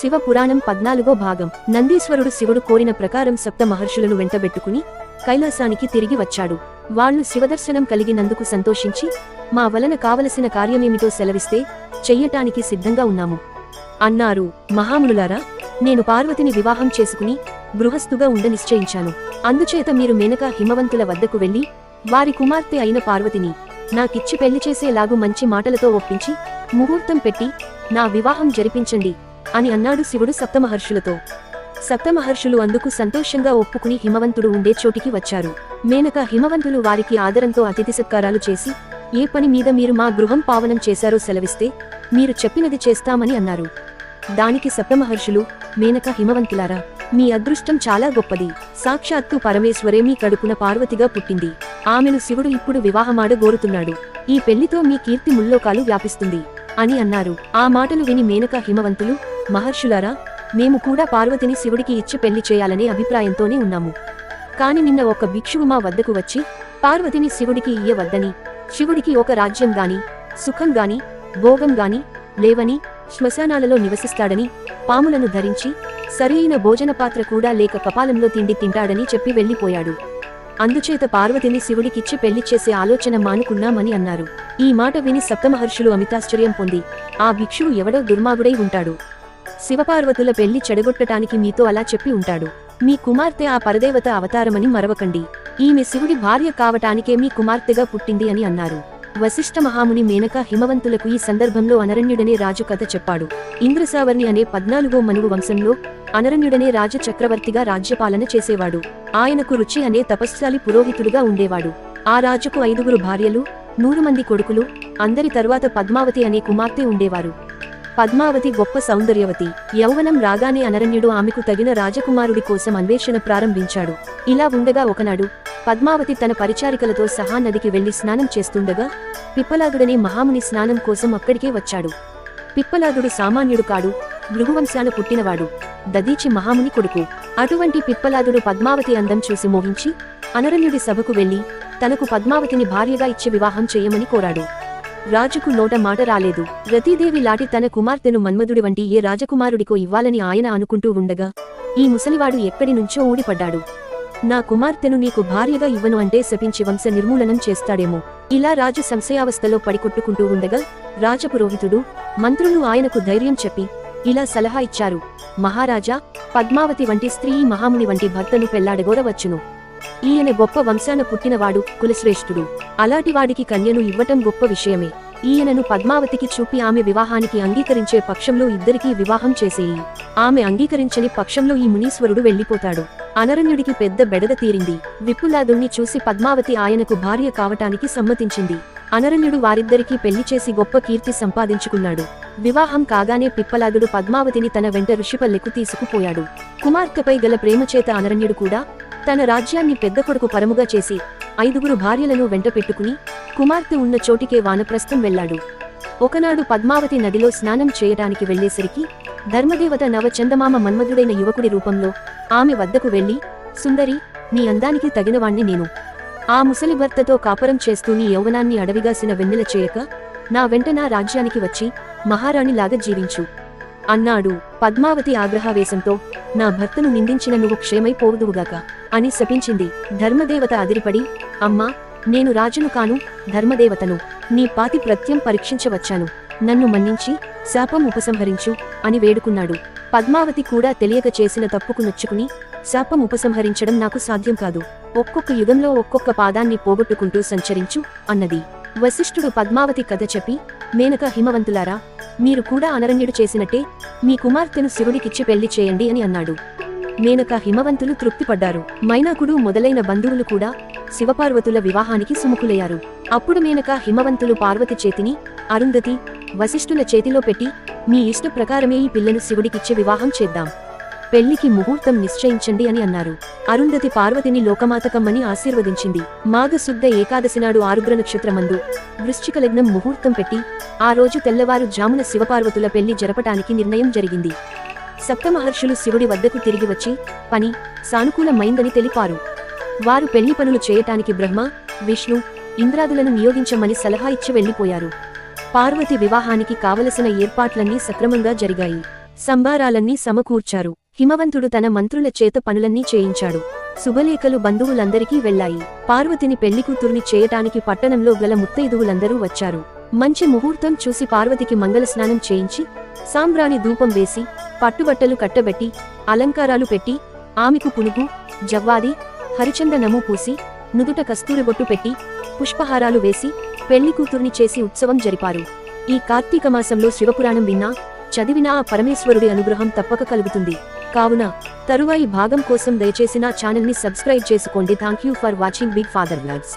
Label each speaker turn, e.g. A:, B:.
A: శివ పురాణం పద్నాలుగో భాగం. నందీశ్వరుడు శివుడు కోరిన ప్రకారం సప్త మహర్షులను వెంటబెట్టుకుని కైలాసానికి తిరిగి వచ్చాడు. వాళ్ళు శివదర్శనం కలిగినందుకు సంతోషించి మా వలన కావలసిన కార్యమేమిటో సెలవిస్తే చెయ్యటానికి సిద్ధంగా ఉన్నాము. అన్నారు. మహామునులారా నేను పార్వతిని వివాహం చేసుకుని గృహస్థుగా ఉండ నిశ్చయించాను. అందుచేత మీరు మేనక హిమవంతుల వద్దకు వెళ్ళి వారి కుమార్తె అయిన పార్వతిని నాకిచ్చి పెళ్ళి చేసేలాగు మంచి మాటలతో ఒప్పించి ముహూర్తం పెట్టి నా వివాహం జరిపించండి. అని అన్నాడు శివుడు సప్తమహర్షులతో. సప్తమహర్షులు అందుకు సంతోషంగా ఒప్పుకుని హిమవంతుడు ఉండే చోటికి వచ్చారు. మేనక హిమవంతులు వారికి ఆదరంతో అతిథి సత్కారాలు చేసి ఏ పని మీద మీరు మా గృహం పావనం చేశారో సెలవిస్తే మీరు చెప్పినది చేస్తామని అన్నారు. దానికి సప్తమహర్షులు మేనక హిమవంతులారా మీ అదృష్టం చాలా గొప్పది. సాక్షాత్తు పరమేశ్వరే మీ కడుపున పార్వతిగా పుట్టింది. ఆమెను శివుడు ఇప్పుడు వివాహమాడ గోరుతున్నాడు. ఈ పెళ్ళితో మీ కీర్తి ముల్లోకాలు వ్యాపిస్తుంది అని అన్నారు. ఆ మాటలు విని మేనక హిమవంతులు మహర్షులారా మేము కూడా పార్వతిని శివుడికి ఇచ్చి పెళ్ళి చేయాలనే అభిప్రాయంతోనే ఉన్నాము. కాని నిన్న ఒక భిక్షువు మా వద్దకు వచ్చి పార్వతిని శివుడికి ఇయ్యవద్దని శివుడికి ఒక రాజ్యం గాని సుఖం గాని భోగం గాని లేవని శ్మశానాలలో నివసిస్తాడని పాములను ధరించి సరియైన భోజన పాత్ర కూడా లేక కపాలంలో తిండి తింటాడని చెప్పి వెళ్ళిపోయాడు అందుచేత పార్వతిని శివుడికిచ్చి పెళ్ళి చేసే ఆలోచన మానుకున్నామని అన్నారు. ఈ మాట విని సప్తమహర్షులు అమితాశ్చర్యం పొంది ఆ భిక్షువు ఎవడో దుర్మార్గుడై ఉంటాడు. శివపార్వతుల పెళ్ళి చెడగొట్టటానికి మీతో అలా చెప్పి ఉంటాడు. మీ కుమార్తె ఆ పరదేవత అవతారమని మరవకండి. ఈమె శివుడి భార్య కావటానికే మీ కుమార్తెగా పుట్టింది అని అన్నారు. వశిష్ఠ మహాముని మేనక హిమవంతులకు ఈ సందర్భంలో అనరణ్యుడనే రాజు కథ చెప్పాడు. ఇంద్రసావర్ణి అనే పద్నాలుగో మనువు వంశంలో అనరణ్యుడనే రాజ చక్రవర్తిగా రాజ్యపాలన చేసేవాడు. ఆయనకు రుచి అనే తపస్శాలి పురోహితుడుగా ఉండేవాడు. ఆ రాజుకు ఐదుగురు భార్యలు నూరు మంది కొడుకులు అందరి తరువాత పద్మావతి అనే కుమార్తె ఉండేవారు. పద్మావతి గొప్ప సౌందర్యవతి. యౌవనం రాగానే అనరణ్యుడు ఆమెకు తగిన రాజకుమారుడి కోసం అన్వేషణ ప్రారంభించాడు. ఇలా ఉండగా ఒకనాడు పద్మావతి తన పరిచారికలతో సహా నదికి వెళ్ళి స్నానం చేస్తుండగా పిప్పలాదుడనే మహాముని స్నానం కోసం అక్కడికే వచ్చాడు. పిప్పలాదుడు సామాన్యుడు కాడు భృగువంశాన పుట్టినవాడు. దదీచి మహాముని కొడుకు. అటువంటి పిప్పలాదుడు పద్మావతి అందం చూసి మోహించి అనరణ్యుడి సభకు వెళ్ళి తనకు పద్మావతిని భార్యగా ఇచ్చి వివాహం చేయమని కోరాడు. రాజుకు నోట మాట రాలేదు. రతీదేవి లాటి తన కుమార్తెను మన్మధుడి వంటి ఏ రాజకుమారుడికో ఇవ్వాలని ఆయన అనుకుంటూ ఉండగా ఈ ముసలివాడు ఎక్కడి నుంచో ఊడిపడ్డాడు. నా కుమార్తెను నీకు భార్యగా ఇవ్వను అంటే శపించి వంశ నిర్మూలనం చేస్తాడేమో. ఇలా రాజు సంశయావస్థలో పడికొట్టుకుంటూ ఉండగా రాజపురోహితుడు మంత్రులు ఆయనకు ధైర్యం చెప్పి ఇలా సలహా ఇచ్చారు. మహారాజా పద్మావతి వంటి స్త్రీ మహాముని వంటి భర్తను పెళ్ళాడగోరవచ్చును ఈయన గొప్ప వంశాన పుట్టినవాడు కులశ్రేష్ఠుడు. అలాంటి వాడికి కన్యను ఇవ్వటం గొప్ప విషయమే. ఈయనను పద్మావతికి చూపి ఆమె వివాహానికి అంగీకరించే పక్షంలో ఇద్దరికీ వివాహం చేసేయి. ఆమె అంగీకరించని పక్షంలో ఈ మునీశ్వరుడు వెళ్ళిపోతాడు అనరణ్యుడికి పెద్ద బెడద తీరింది. విపులాదుణ్ణి చూసి పద్మావతి ఆయనకు భార్య కావటానికి సమ్మతించింది. అనరణ్యుడు వారిద్దరికీ పెళ్ళి చేసి గొప్ప కీర్తి సంపాదించుకున్నాడు. వివాహం కాగానే పిప్పలాదుడు పద్మావతిని తన వెంట ఋషిపల్లెకు తీసుకుపోయాడు. కుమార్తెపై గల ప్రేమచేత అనరణ్యుడు కూడా తన రాజ్యాన్ని పెద్ద కొడుకు పరముగా చేసి ఐదుగురు భార్యలను వెంట పెట్టుకుని కుమార్తె ఉన్న చోటికే వానప్రస్థం వెళ్ళాడు ఒకనాడు పద్మావతి నదిలో స్నానం చేయటానికి వెళ్ళేసరికి ధర్మదేవత నవచందమామ మన్మధుడైన యువకుడి రూపంలో ఆమె వద్దకు వెళ్ళి సుందరి నీ అందానికి తగినవాణ్ణి నేను. ఆ ముసలి భర్తతో కాపురం చేస్తూ నీ యౌవనాన్ని అడవిగాసిన వెన్నెల చేయక నా వెంట నా రాజ్యానికి వచ్చి మహారాణిలాగా జీవించు అన్నాడు పద్మావతి ఆగ్రహావేశంతో నా భర్తను నిందించిన నువ్వు క్షేమైపోవుదువుగాక అని శపించింది ధర్మదేవత అదిరిపడి అమ్మా నేను రాజును కాను ధర్మదేవతను. నీ పాతి ప్రత్యం పరీక్షించవచ్చాను. నన్ను మన్నించి శాపం ఉపసంహరించు అని వేడుకున్నాడు. పద్మావతి కూడా తెలియక చేసిన తప్పుకు నొచ్చుకుని శాపం ఉపసంహరించడం నాకు సాధ్యం కాదు. ఒక్కొక్క యుగంలో ఒక్కొక్క పాదాన్ని పోగొట్టుకుంటూ సంచరించు అన్నది. వశిష్ఠుడు పద్మావతి కథ చెప్పి మేనక హిమవంతులారా మీరు కూడా అనరణ్యుడు చేసినట్టే మీ కుమార్తెను శివుడికిచ్చి పెళ్ళి చేయండి అని అన్నాడు. మేనక హిమవంతులు తృప్తిపడ్డారు. మైనాకుడు మొదలైన బంధువులు కూడా శివపార్వతుల వివాహానికి సుముఖులయ్యారు. అప్పుడు మేనక హిమవంతులు పార్వతి చేతిని అరుంధతి వశిష్ఠుల చేతిలో పెట్టి మీ ఇష్ట ప్రకారమే ఈ పిల్లను శివుడికిచ్చి వివాహం చేద్దాం. పెళ్ళికి ముహూర్తం నిశ్చయించండి అని అన్నారు. అరుంధతి పార్వతిని లోకమాతకమ్మని ఆశీర్వదించింది. మాఘశుద్ధ ఏకాదశి నాడు ఆరుద్ర నక్షత్రమందు వృశ్చిక లగ్నం ముహూర్తం పెట్టి ఆ రోజు తెల్లవారు జామున శివపార్వతుల పెళ్ళి జరపటానికి నిర్ణయం జరిగింది. సప్తమహర్షులు శివుడి వద్దకు తిరిగి వచ్చి పని సానుకూలమైందని తెలిపారు. వారు పెళ్ళి పనులు చేయటానికి బ్రహ్మ విష్ణు ఇంద్రాదులను నియోగించమని సలహా ఇచ్చి వెళ్ళిపోయారు పార్వతి వివాహానికి కావలసిన ఏర్పాట్లన్నీ సక్రమంగా జరిగాయి. సంబారాలన్నీ సమకూర్చారు. హిమవంతుడు తన మంత్రుల చేత పనులన్నీ చేయించాడు. శుభలేఖలు బంధువులందరికీ వెళ్ళాయి పార్వతిని పెళ్ళికూతుర్ని చేయటానికి పట్టణంలో గల ముత్తైదువులందరూ వచ్చారు. మంచి ముహూర్తం చూసి పార్వతికి మంగళస్నానం చేయించి సాంబ్రాణి ధూపం వేసి పట్టుబట్టలు కట్టబెట్టి అలంకారాలు పెట్టి ఆమెకు పునుగు జవ్వాది హరిచందనము పూసి నుదుట కస్తూరిబొట్టు పెట్టి పుష్పహారాలు వేసి పెళ్ళి కూతుర్ని చేసి ఉత్సవం జరిపారు. ఈ కార్తీక మాసంలో శివపురాణం విన్నా చదివినా ఆ పరమేశ్వరుడి అనుగ్రహం తప్పక కలుగుతుంది. కావున తరువాయి భాగం కోసం దయచేసి నా ఛానల్ని సబ్స్క్రైబ్ చేసుకోండి. Thank you for watching. Big father vlogs